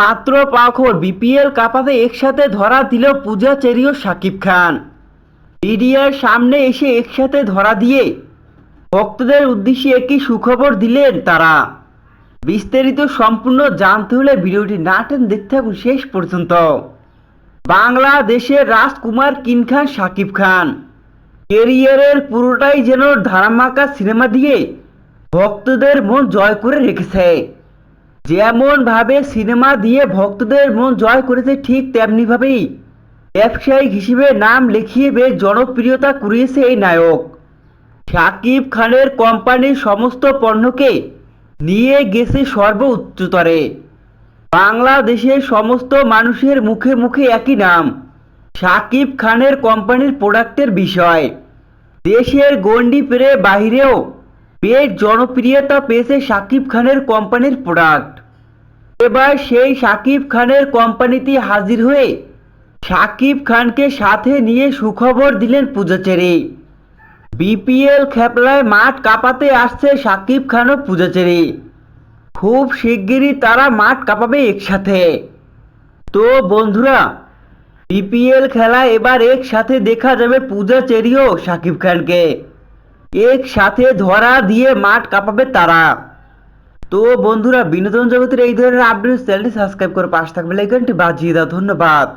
মাত্র পাখর বিপিএল কাপাতে একসাথে ধরা দিল পূজা চেরি ও শাকিব খান। মিডিয়ার সামনে এসে একসাথে ধরা দিয়ে ভক্তদের উদ্দেশ্যে একটি সুখবর দিলেন তারা। বিস্তারিত সম্পূর্ণ জানতে হলে ভিডিওটি নাটেন দেখতে থাকুন শেষ পর্যন্ত। বাংলাদেশের রাজকুমার কিন খান, শাকিব খান। কেরিয়ারের পুরোটাই যেন ধারামাকা সিনেমা দিয়ে ভক্তদের মন জয় করে রেখেছে। যেমন ভাবে সিনেমা দিয়ে ভক্তদের মন জয় করেছে ঠিক তেমনি ভাবেই ব্যবসায়িক হিসেবে নাম লিখিয়ে বেশ জনপ্রিয়তা কুড়িয়েছে এই নায়ক। শাকিব খানের কোম্পানির সমস্ত পণ্যকে নিয়ে গেছে সর্ব উচ্চতরে বাংলাদেশের সমস্ত মানুষের মুখে মুখে একই নাম শাকিব খানের কোম্পানির প্রোডাক্টের বিষয়। দেশের গণ্ডি পেরে বাহিরেও বেশ জনপ্রিয়তা পেয়েছে শাকিব খানের কোম্পানির প্রোডাক্ট এবার সেই শাকিব খানের কোম্পানিতে হাজির হয়ে শাকিব খানকে সাথে নিয়ে সুখবর দিলেন পূজাচেরি বিপিএল খেপলায় মাঠ কাঁপাতে আসছে শাকিব খান ও পূজাচেরি খুব শিগগিরই তারা মাঠ কাঁপাবে একসাথে। তো বন্ধুরা, বিপিএল খেলা এবার একসাথে দেখা যাবে পূজা চেরিও শাকিব খানকে। একসাথে ধরা দিয়ে মাঠ কাঁপাবে তারা। তো বন্ধুরা, বিনোদন জগতের এই ধরনের আপডেট চ্যানেলটি সাবস্ক্রাইব করে পাশে থাকবে লাইকনটি বাজিয়ে দাও। ধন্যবাদ।